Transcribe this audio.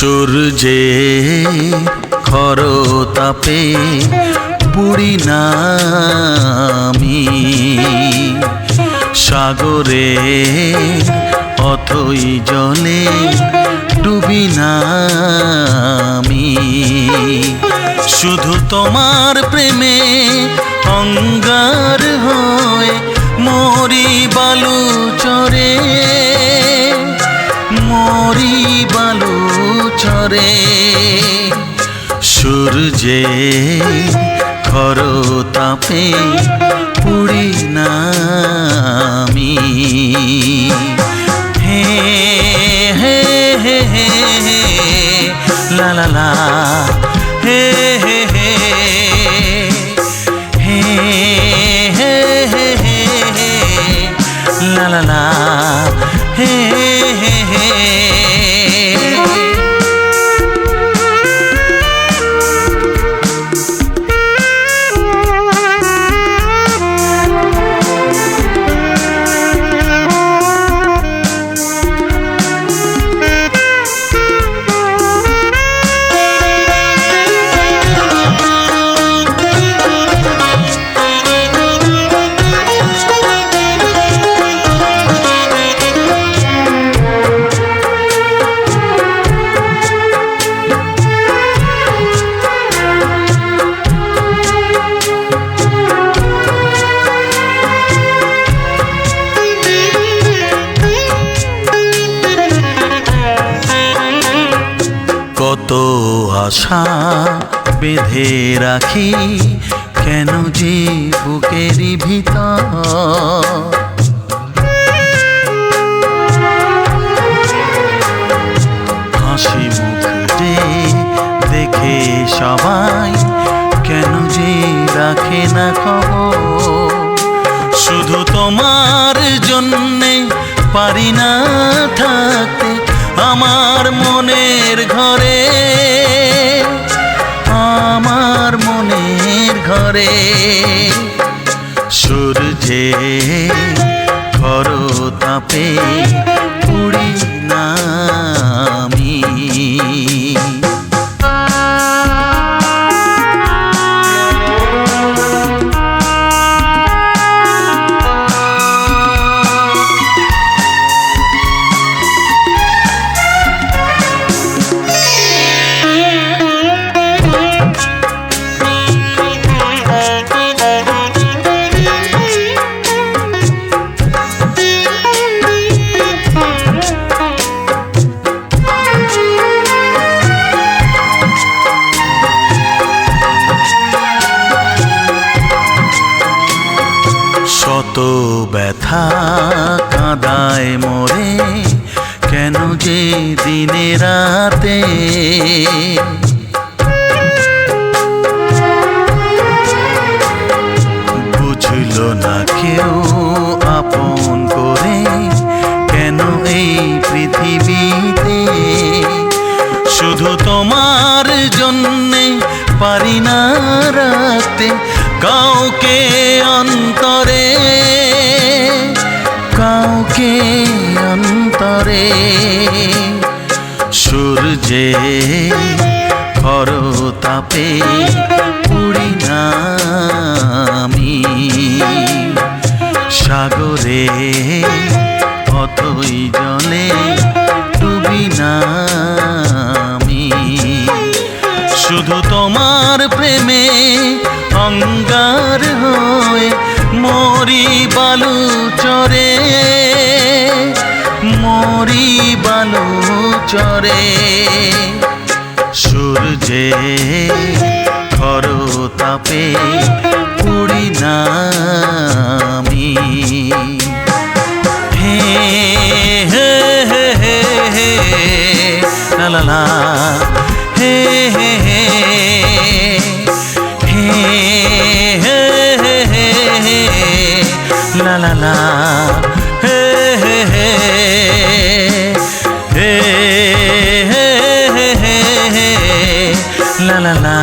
সূর্যে খরতাপে বুড়ি নামি। সাগরে অথই জলে ডুবি নামি। শুধু তোমার প্রেমে অঙ্গার হয়ে মরি বালু চরে বছরে সূর্যে খর তাপে আশা বেঁধে রাখি, কেন যে বুকেরই ভিতর? হাসি মুখ দেখে সবাই, কেন যে রাখে না খবর? শুধু তোমার জন্যে পারি না ধরে সূর্যে করো তাপে শত ব্যথা কাঁদায় মরে কেন যে দিনে রাতে? বুঝল না কেউ আপন সূর্যে খরতাপে পুড়ি নামি। সাগরে অথই জলে ডুবি নামি। শুধু তোমার প্রেমে অঙ্গার হয়ে মরি বালু চরে, মরি বালু চরে সূর্যে খর তাপে পুরি না হে হে হে হে হে হে হে হে হে হে হে লা হে হে হে La la. na